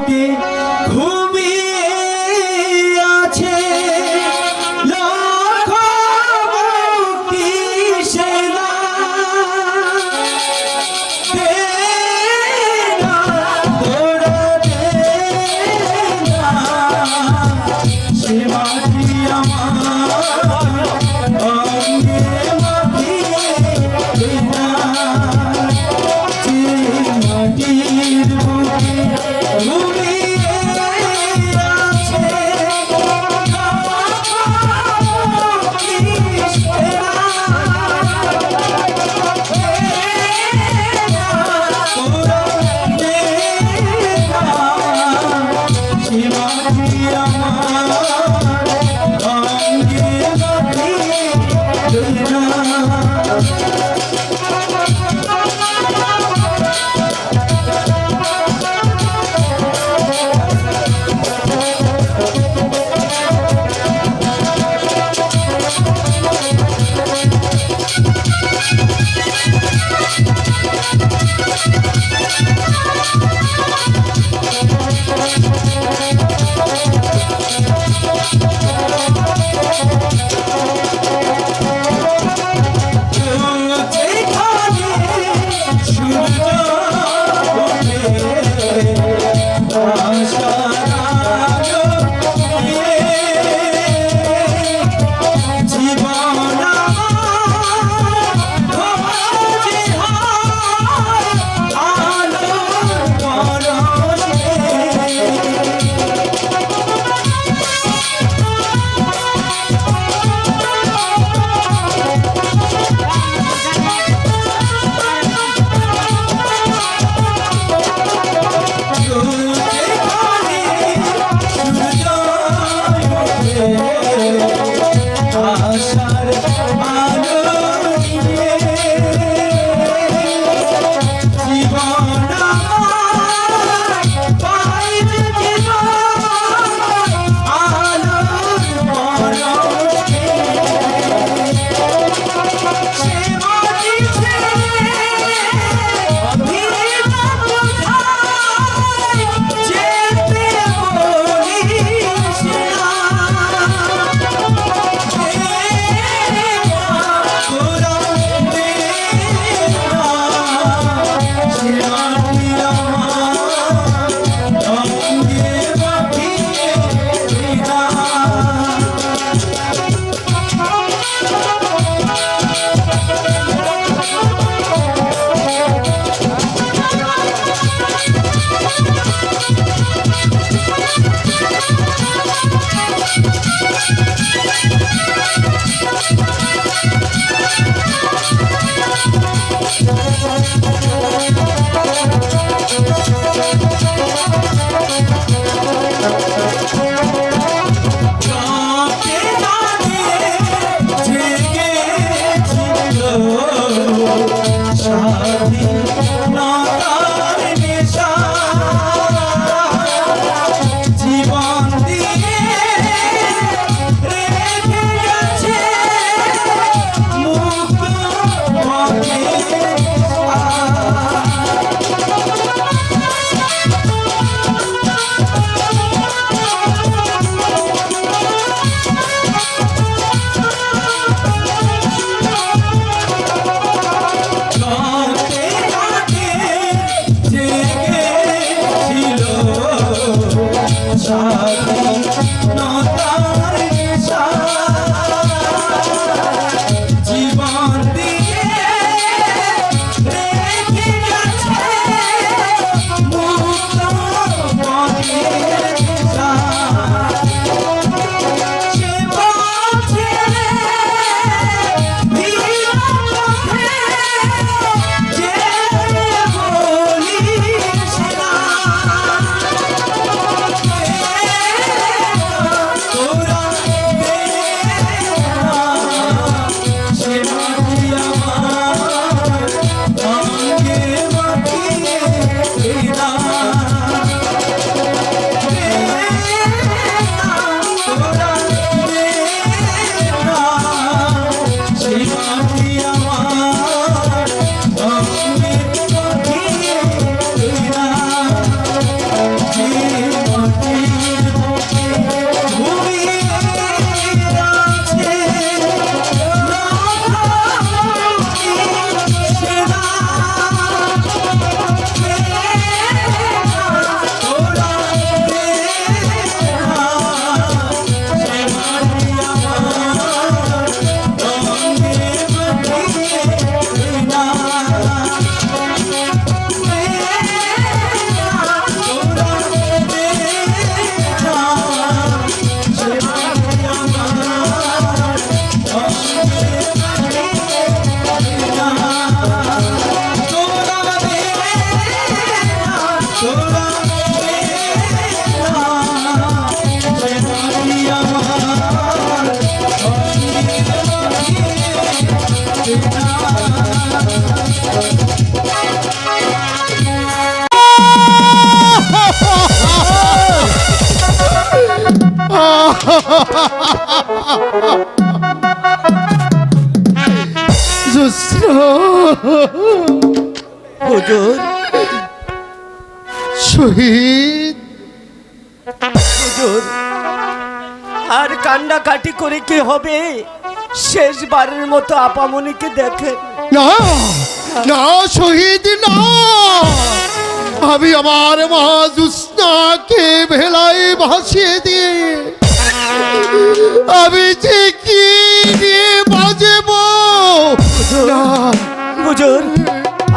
বুকে হুজুর শহীদ হুজুর আর করে কি হবে? শেষবারের মতো আপামনিকে দেখেন। না না, শহীদ, না। আমি আমার মা জুস্নাকে ভেলায় ভাসিয়ে দিয়ে আমি যে কি নিয়ে বাজব? হুজুর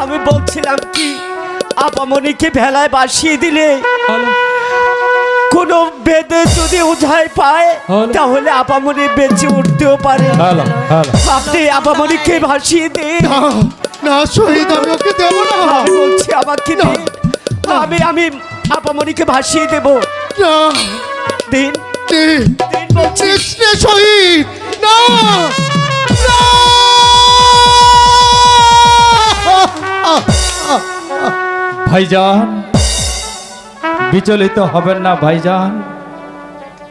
আমি বলছিলাম কি আপামনিকে ভেলায় বাসিয়ে দিলে কোনো বেদে যদি উঝায় পায় তাহলে আপামনি বেঁচে উঠতেও পারে। আপনি আপামনিকে ভাসিয়ে দিন। না শহীদ আমি ওকে দেব না। আমি বলছি আমাকে আমি আমি আপামনিকে ভাসিয়ে দেব। দিন। দিন বলছি শহীদ। না না! ভাইজান বিচলিত হবেন না ভাইজান।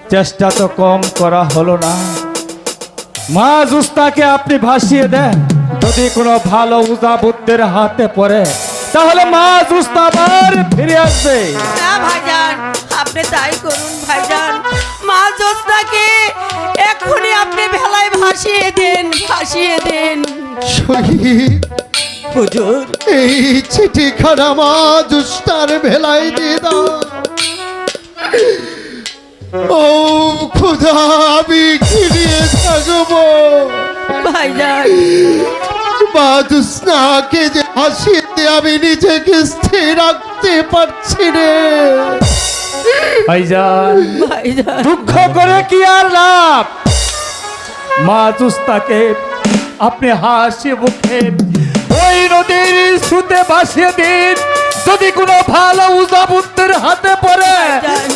চেষ্টা তো কম করা হলো না। মা জুস্তাকে আপনি ভাসিয়ে দেন। যদি কোনো ভালো উজা বুদ্ধের হাতে পড়ে তাহলে মা জুস্তা আবার ফিরে আসবে। না ভাইজান আপনি তাই করুন ভাইজান। জ্যোৎস্নাকে এক্ষুনি আপনি ভেলায় ভাসিয়ে দেন ভাসিয়ে দেন। শহীদ হুজুর। এই চিঠিখানা মা দুষ্টার ভেলায় দিয়ে দাও। ও খুদা আমি ফিরিয়ে থাকব। ভাইজান। মা দুষ্টাকে যে হাসিতে আমি নিজেকে স্থির রাখতে পারছি রে। ভাইজান। ভাইজান। দুঃখ করে কি আর লাভ? মা জুস্তাকে আপনি হাসি মুখে ওই নদীর সুতে ভাসিয়ে দিন। যদি কোনো ভালো উজা বুদ্ধের হাতে পড়ে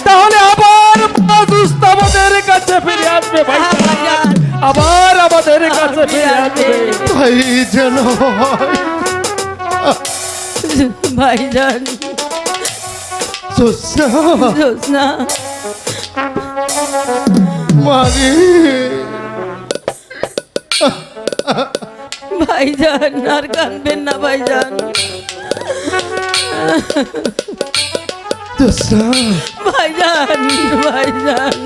তাহলে আবার মা জুস্তা আমাদের কাছে ফিরে আসবে ভাই হ্যাঁ, আবার আমাদের কাছে ফিরে আসবে। ভাই যেন হয়। ভাইজান। জ্যোৎস্না মানে ভাইজান আর কানবেন না ভাইজান। ভাইজান ভাইজান।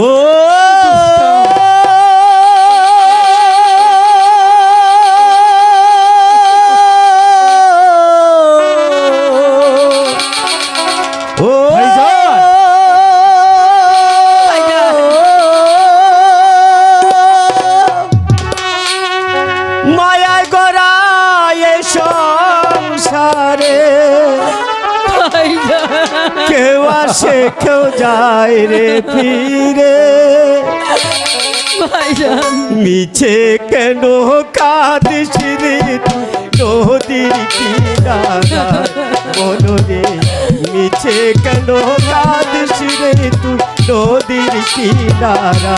ও! রে ফিরে মিছে কেন কাঁদিস নদীর কিনারা মনরে মিছে কেন কাঁদিস রে তুই? নদীর কিনারা।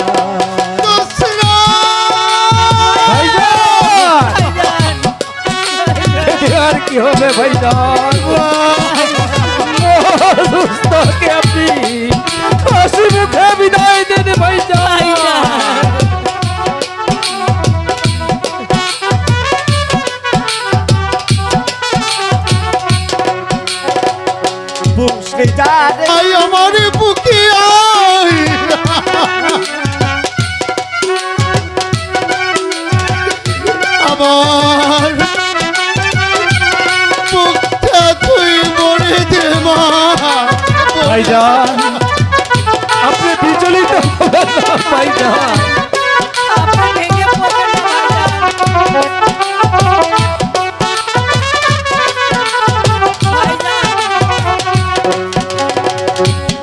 আর কি হবে ভাইজান? সুস্থকে আপনি? আমার। বুকটা তুই মরে দে মা। ভাইজান আপনি বিচলিত হবেন না ভাইজান।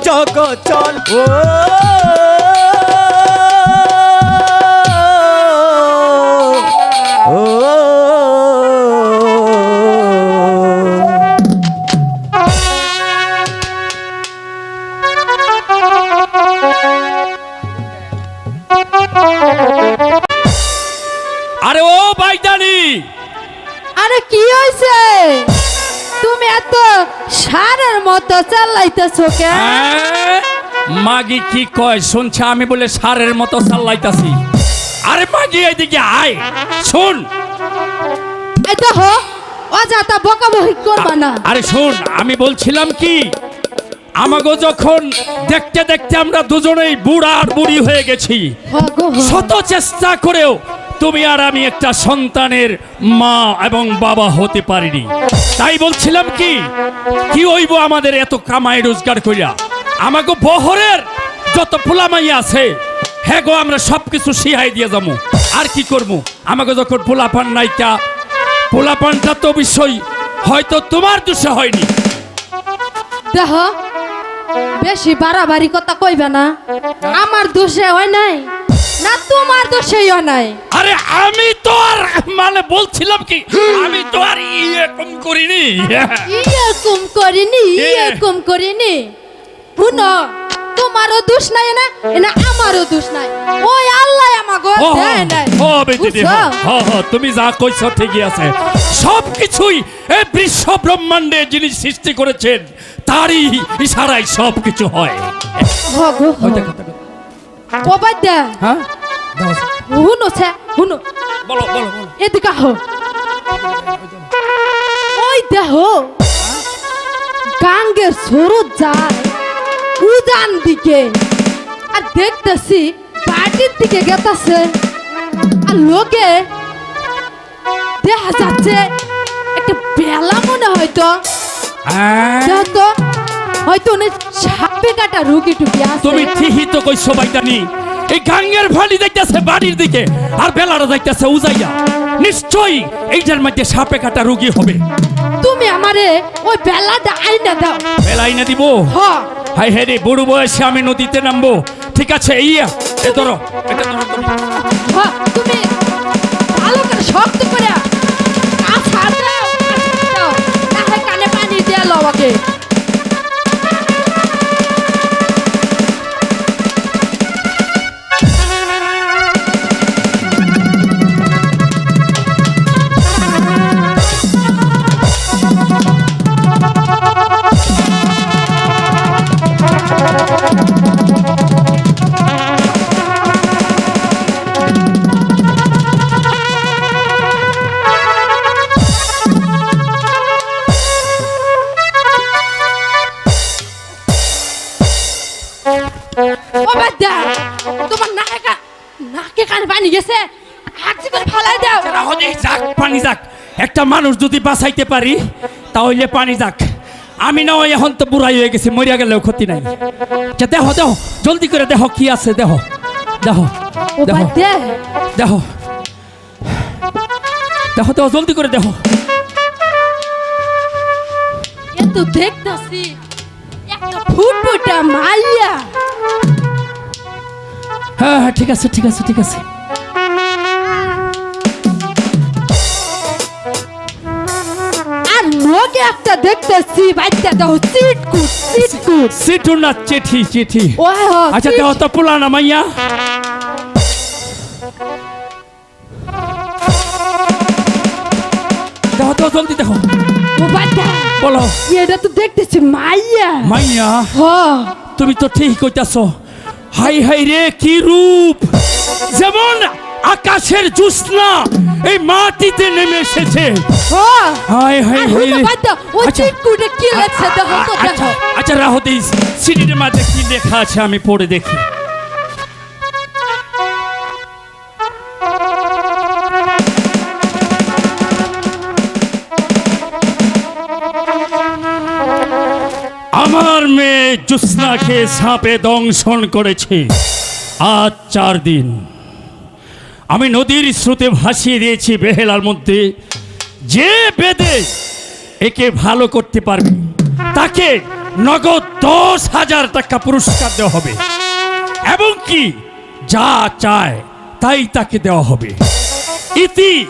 জগৎ চল ও মতো চালাইতেছো কে? মাগি কি কয়? শুনছে আমি বলে সারের মতো চাল্লাইতাছি আরে মাগি এইদিকে আয়। শুন। এই দেখো অযথা বকাবকি করবা না। আরে শুন আমি বলছিলাম কি? আমাগো যখন দেখতে দেখতে আমরা দুজনেই বুড়া আর বুড়ি হয়ে গেছি শত চেষ্টা করেও তুমি আর আমি একটা সন্তানের মা এবং বাবা হতে পারিনি। তাই বলছিলাম কি কি হইব আমাদের এত কামাই রোজগার করিয়া আমাকে বহরের যত পোলামাই আছে হ্যাঁ গো, আমরা সব কিছু সিহাই দিয়ে যাব আর কি করব আমাকে যখন পোলাপান নাইকা, পোলাপানটা তো অবশ্যই হয়তো তোমার দোষে হয়নি। দেখো, বেশি বাড়াবাড়ি কথা কইবে না। আমার দোষে হয় নাই। না তোমার দোষেই হয় নাই আরে আমি তো আর মানে বলছিলাম কি আমি তো আর এরকম করিনি। ইরকম করিনি এ। ইরকম করিনি। শুনো তোমারও দোষ নাই না না আমারও দোষ নাই। ওই আল্লাহ আমাকে ও, দেয় নাই। ও, হ, হ, তুমি যা কইছ ঠিকই আছে। সব কিছুই এই বিশ্ব ব্রহ্মাণ্ডে যিনি সৃষ্টি করেছেন তারই ইশারায় সব কিছু হয় হ। দে হ্যাঁ হুনো ছে হুনো বলো বলো বলো এদিকে আহ ওই দেহ গাঙ্গের সরু যায় উজান দিকে আর দেখতেছি বাটির দিকে গেতাছে আর লোকে দেখা যাচ্ছে একটা বেলা মনে হয়তো হ্যাঁ, দেখ হয়তো অনেক সাপে কাটা রুগী টুকি আছে তুমি ঠিকই তো কইছো বাইদানি এই গাঙ্গের ভালি দেখতেছে বাড়ির দিকে আর বেলাটা দেখতেছে উজাইয়া। নিশ্চয়ই এইটার মধ্যে সাপে কাটা রুগী হবে। তুমি আমারে ওই বেলাটা আইনা দাও। বেলাই না দিব? হ হাই হে রে বুড়ো বয়সে আমি নদীতে নামবো। ঠিক আছে এই এ ধরো এটা ধরো তুমি। হ, ও তোমার নাকে নাকে কানে পানি গেছে। হাঁচি করে ফালাই দাও। যাক পানি যাক। একটা মানুষ যদি বাঁচাইতে পারি তাহলে পানি যাক। আমি না হয় এখন তো বুড়াই হয়ে গেছি মরিয়া গেলেও ক্ষতি নাই। আচ্ছা দেহ দেহ জলদি করে দেহ কি আছে দেহ দেহ দেহ দেহ দেহ দেহ জলদি করে দেহ এ তো দেখতাছি একটা ফুটফুটা মাইয়া। হ্যাঁ হ্যাঁ ঠিক আছে ঠিক আছে ঠিক আছে। আর লোকে একটা দেখতেছি বাচ্চা দাও চিটকুট চিটকুট সিটু না চিঠি চিঠি। ও হ আচ্ছা দেহ তো পুলানা মাইয়া। দেহ দেহ জলদি দেহ ও বাচ্চা বলো। এটা তো দেখতেছি মাইয়া। মাইয়া? হ তুমি তো ঠিক কইতাছ। হাই হাই রে কি রূপ? যেমন আকাশের জুসনা এই মাটিতে নেমে এসেছে। হ হাই হাই হাই রে। আচ্ছা, রাহ রাহতে সিটির মাঝে কি লেখা আছে আমি পড়ে দেখি। জ্যোৎস্নাকে সাপে দংশন করেছে। আজ চার দিন। আমি নদীর স্রোতে ভাসিয়ে দিয়েছি বেহেলার মধ্যে। যে বেদে একে ভালো করতে পারবে, তাকে নগদ দশ হাজার টাকা পুরস্কার দেওয়া হবে। এবং কি যা চায়, তাই তাকে দেওয়া হবে। ইতি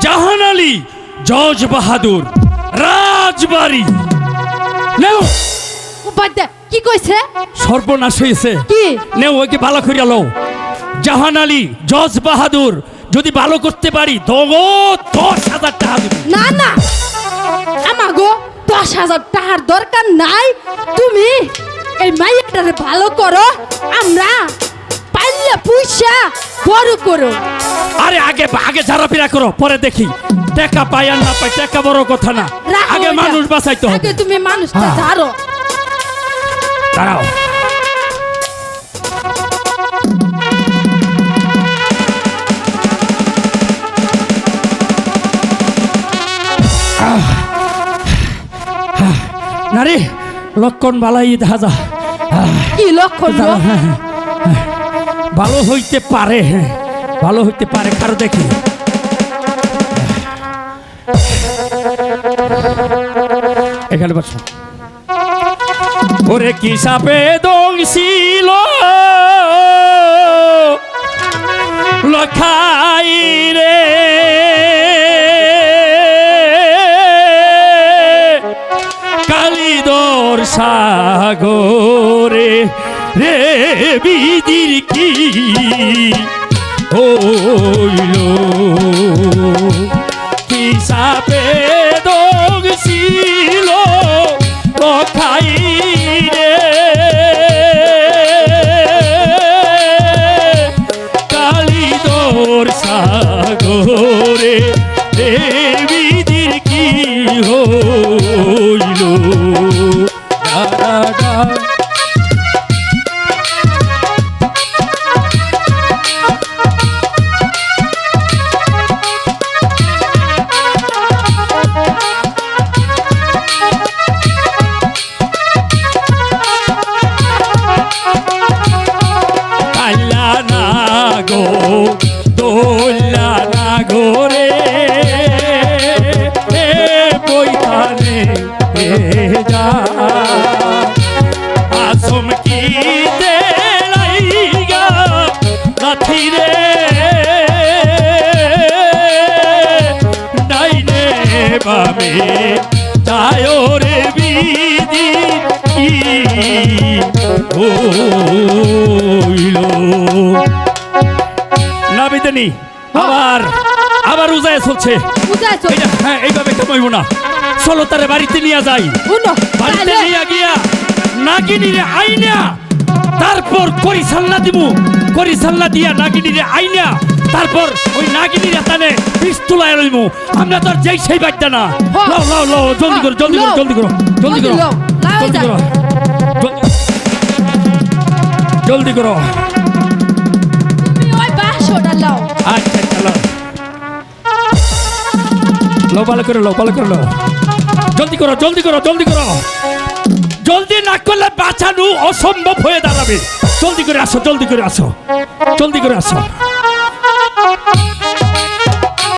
জাহান আলী জজ বাহাদুর, রাজবাড়ি। নেও। বাচ্চা কি কইছে? সর্বনাশ হয়েছে কি? নেও ওকে ভালো করিয়া লও। জাহান আলী জজ বাহাদুর যদি ভালো করতে পারি দগো দশ হাজার টাকা দেবে। না না। আমাগো হাজার টাকার দরকার নাই। তুমি এই মাইয়াটারে ভালো করো আমরা পাইলে পুইসা বড় করো। আরে আগে আগে ঝাড়াফিরা করো পরে দেখি। টাকা পাই আর না পাই টাকা বড় কথা না। আগে মানুষ বাঁচাইতে হবে। আগে তুমি মানুষটা হ্যাঁ। দাঁড়াও। নারী লক্ষণ বালাই দেখা যা কি লক্ষণ হ্যাঁ, হ্যাঁ, হ্যাঁ। ভালো হইতে পারে হ্যাঁ ভালো হইতে পারে কারও দেখি। এখানে বসো। ওরে কি সাপে দংশিল লখাই রে। কালিদর সাগরে রে বিদির কি হইল? কালিদর রে বিদি কি হইল না বিদেনি আবার আবার উজায় চলছে হ্যাঁ এইভাবে কামাইব না? চলো তারে বাড়িতে নিয়ে যাই বাড়িতে নিয়ে গিয়া নাগিনীরে আইনা তারপর করি সাল্লা দিমু করি সাল্লা দিয়া নাগিনীরে আইনা তারপর ওই নাগিনীরে তানে পিস্তুলায় লইমু আমরা তো আর যেই সেই বাচ্চা না। লাও লাও লাও জলদি করো জলদি করো। জলদি করো জলদি করো জলদি। করো জল- জলদি করো আচ্ছা আচ্ছা লাও লাও ভালো করে লাও ভালো করে লাও জলদি করো জলদি করো জলদি করো। জলদি না করলে বাঁচানো অসম্ভব হয়ে দাঁড়াবে। জলদি করে আসো, জলদি করে আসো। জলদি করে আসো।